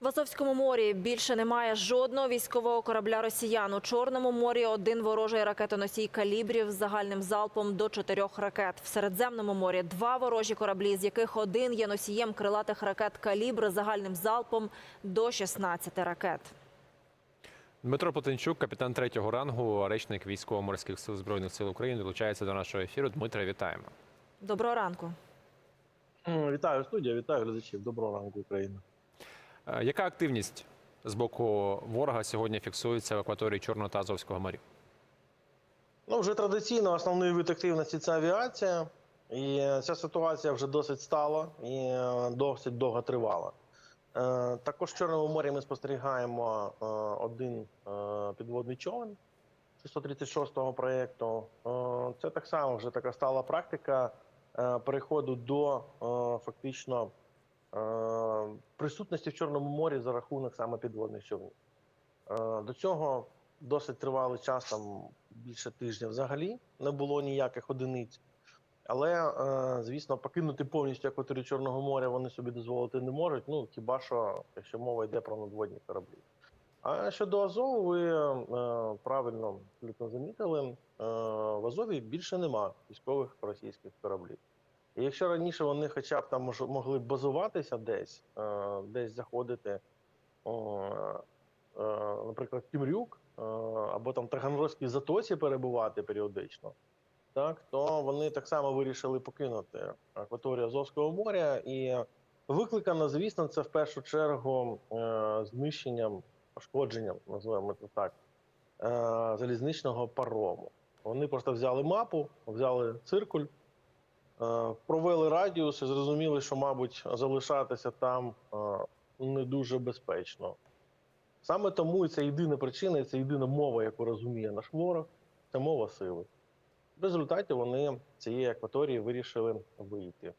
В Азовському морі більше немає жодного військового корабля росіян. У Чорному морі один ворожий ракетоносій калібрів з загальним залпом до чотирьох ракет. В Середземному морі два ворожі кораблі, з яких один є носієм крилатих ракет калібр з загальним залпом до 16 ракет. Дмитро Плотенчук, капітан третього рангу, речник військово-морських сил збройних сил України, долучається до нашого ефіру. Дмитре, вітаємо. Доброго ранку. Вітаю студія, вітаю глядачів. Доброго ранку, Україна. Е, Яка активність з боку ворога сьогодні фіксується в акваторії Чорного та Азовського морів? Ну, вже традиційно основний вид активності це авіація, і ця ситуація вже досить стала і е, досить довго тривала. Е, Також в Чорному морі ми спостерігаємо один підводний човен 636-го проєкту. Це так само вже така стала практика переходу до фактично присутності в Чорному морі за рахунок саме підводних човнів. Е, До цього досить тривалий час, там більше тижня взагалі не було ніяких одиниць. Але, е, звісно, покинути повністю акваторію Чорного моря вони собі дозволити не можуть. Ну хіба що, якщо мова йде про надводні кораблі. А щодо Азову, ви е, правильно замітили, е, в Азові більше нема військових російських кораблів. І якщо раніше вони хоча б там могли базуватися десь, е, десь заходити, е, наприклад, Кімрюк е, або там Таганрозькій затоці перебувати періодично, так то вони так само вирішили покинути акваторію Азовського моря, і викликано, звісно, це в першу чергу знищенням, пошкодженням, називаємо це так, залізничного парому. Вони просто взяли мапу, взяли циркуль, провели радіус і зрозуміли, що, мабуть, залишатися там е, не дуже безпечно. Саме тому і це єдина причина, і це єдина мова, яку розуміє наш ворог, це мова сили. В результаті вони цієї акваторії вирішили вийти.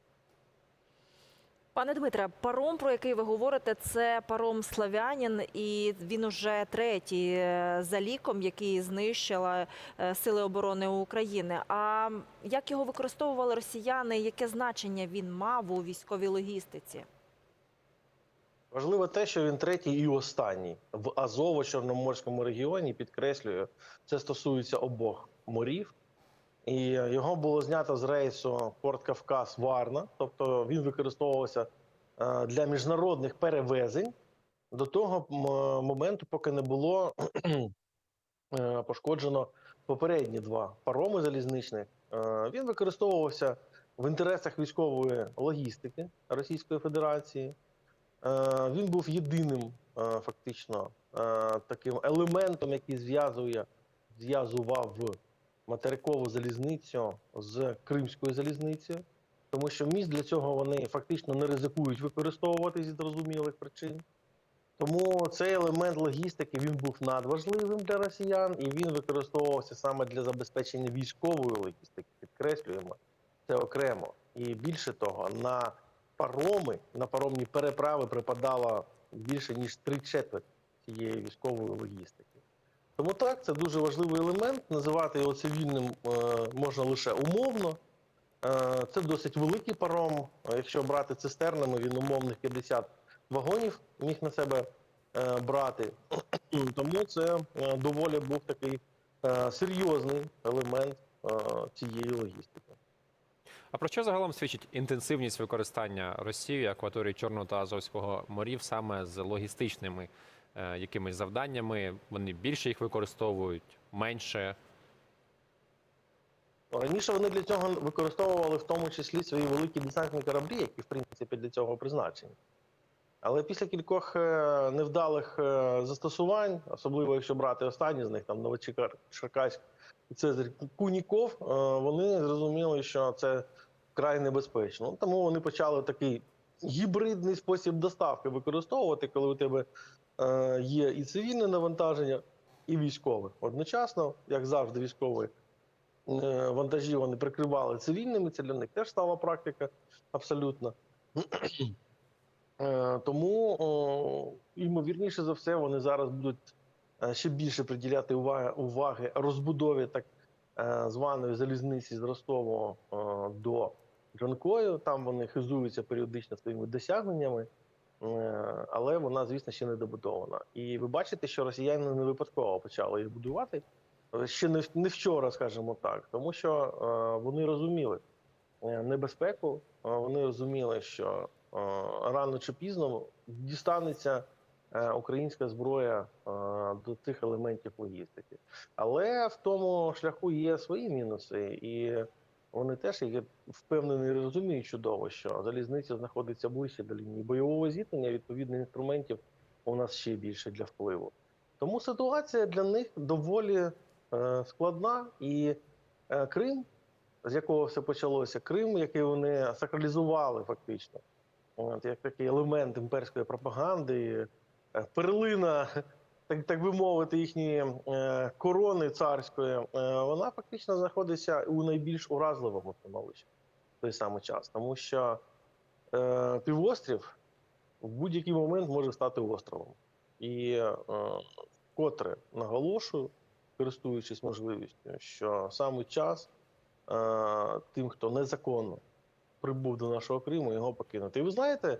Пане Дмитре, паром, про який ви говорите, це паром Славянін, і він уже третій е, за ліком, який знищила е, сили оборони України. А як його використовували росіяни? Яке значення він мав у військовій логістиці? Важливо те, що він третій і останній в Азово-Чорноморському регіоні. Підкреслюю, це стосується обох морів. І його було знято з рейсу Порт Кавказ Варна, тобто він використовувався е, для міжнародних перевезень до того моменту, поки не було е, пошкоджено попередні два пароми залізничних. Е, Він використовувався в інтересах військової логістики Російської Федерації. Він був єдиним фактично таким елементом, який зв'язує зв'язував материкову залізницю з Кримською залізницею, тому що міст для цього вони фактично не ризикують використовувати зі зрозумілих причин. Тому цей елемент логістики він був надважливим для росіян, і він використовувався саме для забезпечення військової логістики. Підкреслюємо це окремо. І більше того, на пароми, на паромні переправи припадало більше ніж три четверть цієї військової логістики. Тому так, це дуже важливий елемент. Називати його цивільним е, можна лише умовно. Е, це досить великий паром. Якщо брати цистернами, він умовних 50 вагонів міг на себе е, брати. Тому це доволі був такий серйозний елемент цієї логістики. А про що загалом свідчить інтенсивність використання Росією акваторії Чорного та Азовського морів саме з логістичними якимись завданнями? Вони більше їх використовують, менше. Раніше вони для цього використовували в тому числі свої великі десантні кораблі, які в принципі для цього призначені. Але після кількох е, невдалих е, застосувань, особливо якщо брати останні з них, там Новочеркаськ і Цезарь Куніков, е, вони зрозуміли, що це вкрай небезпечно. Тому вони почали такий гібридний спосіб доставки використовувати, коли у тебе е, є і цивільне навантаження, і військове. Одночасно, як завжди, військові е, вантажі вони прикривали цивільними, це для них теж стала практика абсолютно. Е, Тому, ймовірніше за все, вони зараз будуть е, ще більше приділяти уваги, розбудові так е, званої залізниці з Ростову е, до Джанкою. Там вони хизуються періодично своїми досягненнями. Е, але вона, звісно, ще не добудована. І ви бачите, що росіяни не випадково почали їх будувати ще не, не вчора, скажімо так, тому що е, вони розуміли е, небезпеку, вони розуміли, що рано чи пізно дістанеться українська зброя до цих елементів логістики. Але в тому шляху є свої мінуси, і вони теж я впевнений розуміють чудово, що залізниця знаходиться ближче до лінії бойового зіткнення. Відповідно, інструментів у нас ще більше для впливу. Тому ситуація для них доволі е, складна, і е, Крим, з якого все почалося, Крим, який вони сакралізували фактично, як такий елемент імперської пропаганди, е, перлина, так, так би мовити, їхньої е, корони царської, е, вона фактично знаходиться у найбільш уразливому становищі в той самий час, тому що е, півострів в будь-який момент може стати островом. І вкотре наголошую, користуючись можливістю, що саме час тим, хто незаконно прибув до нашого Криму, його покинути. І ви знаєте,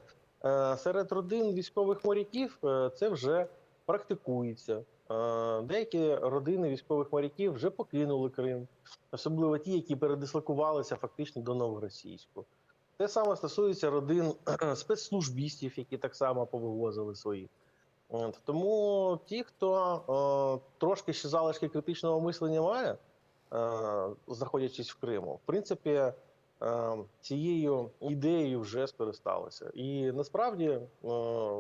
серед родин військових моряків це вже практикується. Е, Деякі родини військових моряків вже покинули Крим, особливо ті, які передислокувалися фактично до Новоросійську. Те саме стосується родин спецслужбістів, які так само повивозили своїх. Тому ті, хто е, трошки ще залишки критичного мислення має, е, знаходячись в Криму, в принципі, цією ідеєю вже скористалися. І насправді е,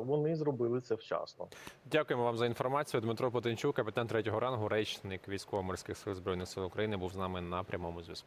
вони зробили це вчасно. Дякуємо вам за інформацію. Дмитро Потенчук, капітан третього рангу, речник військово-морських сил збройних сил України, був з нами на прямому зв'язку.